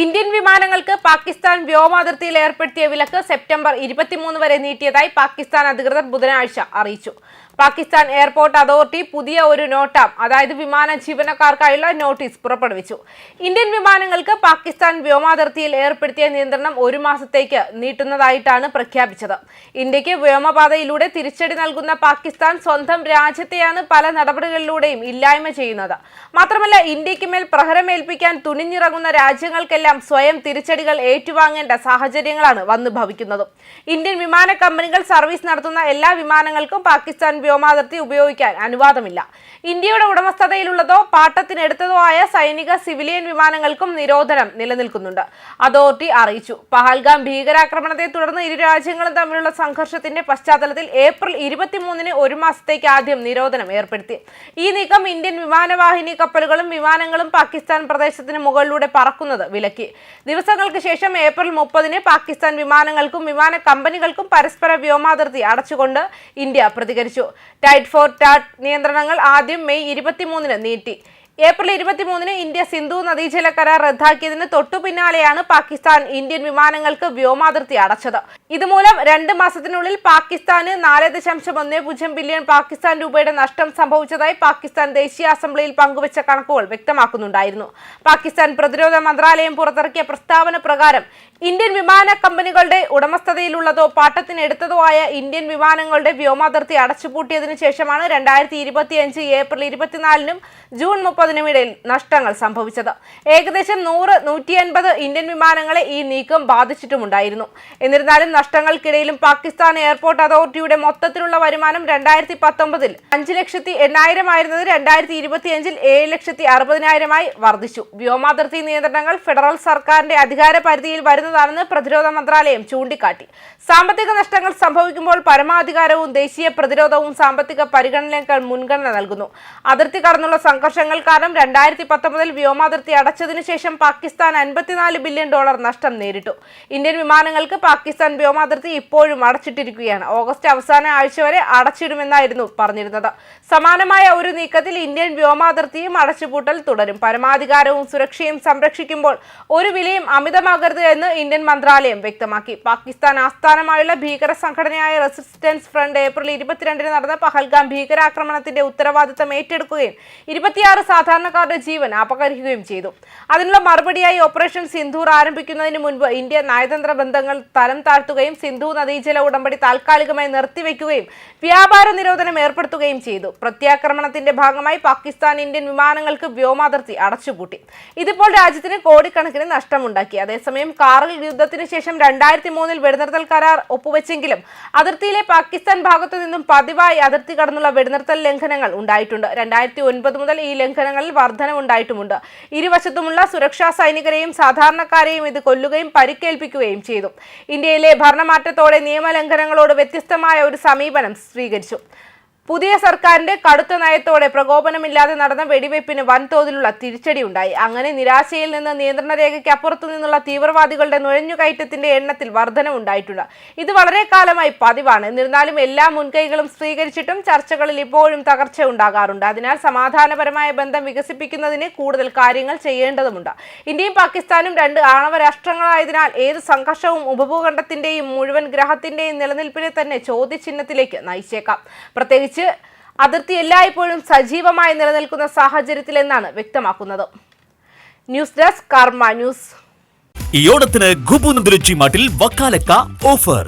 Indian വിമാനങ്ങൾക്ക് പാകിസ്ഥാൻ വ്യോമാതിർത്തിയിൽ ഏർപ്പെടുത്തിയ വിലക്ക് സെപ്റ്റംബർ ഇരുപത്തിമൂന്ന് വരെ നീട്ടിയതായി പാകിസ്ഥാൻ അധികൃതർ ബുധനാഴ്ച അറിയിച്ചു. പാകിസ്ഥാൻ എയർപോർട്ട് അതോറിറ്റി പുതിയ ഒരു നോട്ടാം അതായത് വിമാന ജീവനക്കാർക്കായുള്ള നോട്ടീസ് പുറപ്പെടുവിച്ചു. ഇന്ത്യൻ വിമാനങ്ങൾക്ക് പാകിസ്ഥാൻ വ്യോമാതിർത്തിയിൽ ഏർപ്പെടുത്തിയ നിയന്ത്രണം ഒരു മാസത്തേക്ക് നീട്ടുന്നതായിട്ടാണ് പ്രഖ്യാപിച്ചത്. ഇന്ത്യയ്ക്ക് വ്യോമപാതയിലൂടെ തിരിച്ചടി നൽകുന്ന പാകിസ്ഥാൻ സ്വന്തം രാജ്യത്തെയാണ് പല നടപടികളിലൂടെയും ഇല്ലായ്മ ചെയ്യുന്നത്. മാത്രമല്ല ഇന്ത്യയ്ക്ക് മേൽ പ്രഹരമേൽപ്പിക്കാൻ തുണിഞ്ഞിറങ്ങുന്ന രാജ്യങ്ങൾക്കെല്ലാം സ്വയം തിരിച്ചടികൾ ഏറ്റുവാങ്ങേണ്ട സാഹചര്യങ്ങളാണ് വന്നു ഭവിക്കുന്നത്. ഇന്ത്യൻ വിമാന കമ്പനികൾ സർവീസ് നടത്തുന്ന എല്ലാ വിമാനങ്ങൾക്കും പാകിസ്ഥാൻ വ്യോമാതിർത്തി ഉപയോഗിക്കാൻ അനുവാദമില്ല. ഇന്ത്യയുടെ ഉടമസ്ഥതയിലുള്ളതോ പാട്ടത്തിനെടുത്തതോ ആയ സൈനിക സിവിലിയൻ വിമാനങ്ങൾക്കും നിരോധനം നിലനിൽക്കുന്നുണ്ട്. അതോറിറ്റി അറിയിച്ചു. പഹൽഗാം ഭീകരാക്രമണത്തെ തുടർന്ന് ഇരു രാജ്യങ്ങളും തമ്മിലുള്ള സംഘർഷത്തിന്റെ പശ്ചാത്തലത്തിൽ ഏപ്രിൽ ഇരുപത്തിമൂന്നിന് ഒരു മാസത്തേക്ക് ആദ്യം നിരോധനം ഏർപ്പെടുത്തി. ഈ നീക്കം ഇന്ത്യൻ വിമാനവാഹിനി കപ്പലുകളും വിമാനങ്ങളും പാകിസ്ഥാൻ പ്രദേശത്തിന് മുകളിലൂടെ പറക്കുന്നത് വിലക്കി ദിവസങ്ങൾക്ക് ശേഷം ഏപ്രിൽ മുപ്പതിന് പാകിസ്ഥാൻ വിമാനങ്ങൾക്കും വിമാന കമ്പനികൾക്കും പരസ്പര വ്യോമാതിർത്തി അടച്ചുകൊണ്ട് ഇന്ത്യ പ്രതികരിച്ചു. ടൈറ്റ് ഫോർ ടാറ്റ് നിയന്ത്രണങ്ങൾ ആദ്യം മെയ് ഇരുപത്തിമൂന്നിന് നീട്ടി. ഏപ്രിൽ ഇരുപത്തിമൂന്നിന് ഇന്ത്യ സിന്ധു നദീജല കരാർ റദ്ദാക്കിയതിന് തൊട്ടു പിന്നാലെയാണ് പാകിസ്ഥാൻ ഇന്ത്യൻ വിമാനങ്ങൾക്ക് വ്യോമാതിർത്തി അടച്ചത്. ഇതുമൂലം രണ്ട് മാസത്തിനുള്ളിൽ പാകിസ്ഥാന് നാല് ദശാംശം ഒന്ന് പൂജ്യം ബില്യൺ പാകിസ്ഥാൻ രൂപയുടെ നഷ്ടം സംഭവിച്ചതായി പാകിസ്ഥാൻ ദേശീയ അസംബ്ലിയിൽ പങ്കുവച്ച കണക്കുകൾ വ്യക്തമാക്കുന്നുണ്ടായിരുന്നു. പാകിസ്ഥാൻ പ്രതിരോധ മന്ത്രാലയം പുറത്തിറക്കിയ പ്രസ്താവന പ്രകാരം ഇന്ത്യൻ വിമാന കമ്പനികളുടെ ഉടമസ്ഥതയിലുള്ളതോ പാട്ടത്തിനെടുത്തതോ ആയ ഇന്ത്യൻ വിമാനങ്ങളുടെ വ്യോമാതിർത്തി അടച്ചുപൂട്ടിയതിനു ശേഷമാണ് രണ്ടായിരത്തി ഇരുപത്തിയഞ്ച് ഏപ്രിൽ ഇരുപത്തിനാലിനും ജൂൺ മുപ്പതിനും ഇടയിൽ നഷ്ടങ്ങൾ സംഭവിച്ചത്. ഏകദേശം നൂറ് നൂറ്റി അൻപത് ഇന്ത്യൻ വിമാനങ്ങളെ ഈ നീക്കം ബാധിച്ചിട്ടുമുണ്ടായിരുന്നു. എന്നിരുന്നാലും നഷ്ടങ്ങൾക്കിടയിലും പാകിസ്ഥാൻ എയർപോർട്ട് അതോറിറ്റിയുടെ മൊത്തത്തിലുള്ള വരുമാനം രണ്ടായിരത്തി പത്തൊമ്പതിൽ അഞ്ച് ലക്ഷത്തി എണ്ണായിരം ആയിരുന്നത് രണ്ടായിരത്തി ഇരുപത്തിയഞ്ചിൽ ഏഴ് ലക്ഷത്തി അറുപതിനായിരമായി വർദ്ധിച്ചു. വ്യോമാതിർത്തി നിയന്ത്രണങ്ങൾ ഫെഡറൽ സർക്കാരിന്റെ അധികാര പരിധിയിൽ വരുന്നതാണെന്ന് പ്രതിരോധ മന്ത്രാലയം ചൂണ്ടിക്കാട്ടി. സാമ്പത്തിക നഷ്ടങ്ങൾ സംഭവിക്കുമ്പോൾ പരമാധികാരവും ദേശീയ പ്രതിരോധവും സാമ്പത്തിക പരിഗണനകൾ മുൻഗണന നൽകുന്നു. അതിർത്തി കടന്നുള്ള സംഘർഷങ്ങൾ കാരണം രണ്ടായിരത്തി പത്തൊമ്പതിൽ വ്യോമാതിർത്തി അടച്ചതിനു ശേഷം പാകിസ്ഥാൻ അൻപത്തിനാല് ബില്യൺ ഡോളർ നഷ്ടം നേരിട്ടു. ഇന്ത്യൻ വിമാനങ്ങൾക്ക് പാകിസ്ഥാൻ വ്യോമാതിർത്തി ഇപ്പോഴും അടച്ചിട്ടിരിക്കുകയാണ്. ഓഗസ്റ്റ് അവസാന ആഴ്ച വരെ അടച്ചിടുമെന്നായിരുന്നു പറഞ്ഞിരുന്നത്. സമാനമായ ഒരു നീക്കത്തിൽ ഇന്ത്യൻ വ്യോമാതിർത്തിയും അടച്ചുപൂട്ടൽ തുടരും. പരമാധികാരവും സുരക്ഷയും സംരക്ഷിക്കുമ്പോൾ ഒരു വിലയും അമിതമാകരുത് എന്ന് ഇന്ത്യൻ മന്ത്രാലയം വ്യക്തമാക്കി. പാകിസ്ഥാൻ ആസ്ഥാനമായുള്ള ഭീകര സംഘടനയായ റെസിസ്റ്റൻസ് ഫ്രണ്ട് ഏപ്രിൽ ഇരുപത്തിരണ്ടിന് നടന്ന പഹൽഗാം ഭീകരാക്രമണത്തിന്റെ ഉത്തരവാദിത്തം ഏറ്റെടുക്കുകയും ഇരുപത്തിയാറ് സാധാരണക്കാരുടെ ജീവൻ അപകരിക്കുകയും ചെയ്തു. അതിനുള്ള മറുപടിയായി ഓപ്പറേഷൻ സിന്ധൂർ ആരംഭിക്കുന്നതിന് മുൻപ് ഇന്ത്യ നയതന്ത്ര ബന്ധങ്ങൾ തരം താഴ്ത്തുകയും സിന്ധു നദീജല ഉടമ്പടി താൽക്കാലികമായി നിർത്തിവെക്കുകയും വ്യാപാര നിരോധനം ഏർപ്പെടുത്തുകയും ചെയ്തു. പ്രത്യാക്രമണത്തിന്റെ ഭാഗമായി പാകിസ്ഥാൻ ഇന്ത്യൻ വിമാനങ്ങൾക്ക് വ്യോമാതിർത്തി അടച്ചുപൂട്ടി. ഇതിപ്പോൾ രാജ്യത്തിന് കോടിക്കണക്കിന് നഷ്ടമുണ്ടാക്കി. അതേസമയം കാർഗിൽ യുദ്ധത്തിന് ശേഷം രണ്ടായിരത്തി മൂന്നിൽ വെടിനിർത്തൽ കരാർ ഒപ്പുവെച്ചെങ്കിലും അതിർത്തിയിലെ പാകിസ്ഥാൻ ഭാഗത്തു നിന്നും പതിവായി അതിർത്തി കടന്നുള്ള വെടിനിർത്തൽ ലംഘനങ്ങൾ ഉണ്ടായിട്ടുണ്ട്. രണ്ടായിരത്തി ഒൻപത് മുതൽ ഈ ലംഘനങ്ങളിൽ വർധനവുണ്ടായിട്ടുമുണ്ട് ഇരുവശത്തുമുള്ള സുരക്ഷാ സൈനികരെയും സാധാരണക്കാരെയും ഇത് കൊല്ലുകയും പരിക്കേൽപ്പിക്കുകയും ചെയ്തു. ഇന്ത്യയിലെ ഭരണമാറ്റത്തോടെ നിയമലംഘനങ്ങളോട് വ്യത്യസ്തമായ ഒരു സമീപനം സ്വീകരിച്ചു. പുതിയ സർക്കാരിന്റെ കടുത്ത നയത്തോടെ പ്രകോപനമില്ലാതെ നടന്ന വെടിവയ്പ്പിന് വൻതോതിലുള്ള തിരിച്ചടി ഉണ്ടായി അങ്ങനെ നിരാശയിൽ നിന്ന് നിയന്ത്രണ രേഖയ്ക്ക് അപ്പുറത്തു നിന്നുള്ള തീവ്രവാദികളുടെ നുഴഞ്ഞുകയറ്റത്തിന്റെ എണ്ണത്തിൽ വർധനവുണ്ടായിട്ടുണ്ട്. ഇത് വളരെ കാലമായി പതിവാണ്. എന്നിരുന്നാലും എല്ലാ മുൻകൈകളും സ്വീകരിച്ചിട്ടും ചർച്ചകളിൽ ഇപ്പോഴും തകർച്ച ഉണ്ടാകാറുണ്ട് അതിനാൽ സമാധാനപരമായ ബന്ധം വികസിപ്പിക്കുന്നതിന് കൂടുതൽ കാര്യങ്ങൾ ചെയ്യേണ്ടതുണ്ട് ഇന്ത്യയും പാകിസ്ഥാനും രണ്ട് ആണവ രാഷ്ട്രങ്ങളായതിനാൽ ഏത് സംഘർഷവും ഉപഭൂഖണ്ഡത്തിന്റെയും മുഴുവൻ ഗ്രഹത്തിന്റെയും നിലനിൽപ്പിനെ തന്നെ ചോദ്യചിഹ്നത്തിലേക്ക് നയിച്ചേക്കാം. പ്രത്യേകിച്ച് അതിർത്തി എല്ലായ്പ്പോഴും സജീവമായി നിലനിൽക്കുന്ന സാഹചര്യത്തിലെന്നാണ് വ്യക്തമാക്കുന്നത്. News desk Karma news. ഈ ഓണത്തിന് ഗുബുനന്ദുലച്ചി മാട്ടിൽ വക്കാലക്ക ഓഫർ.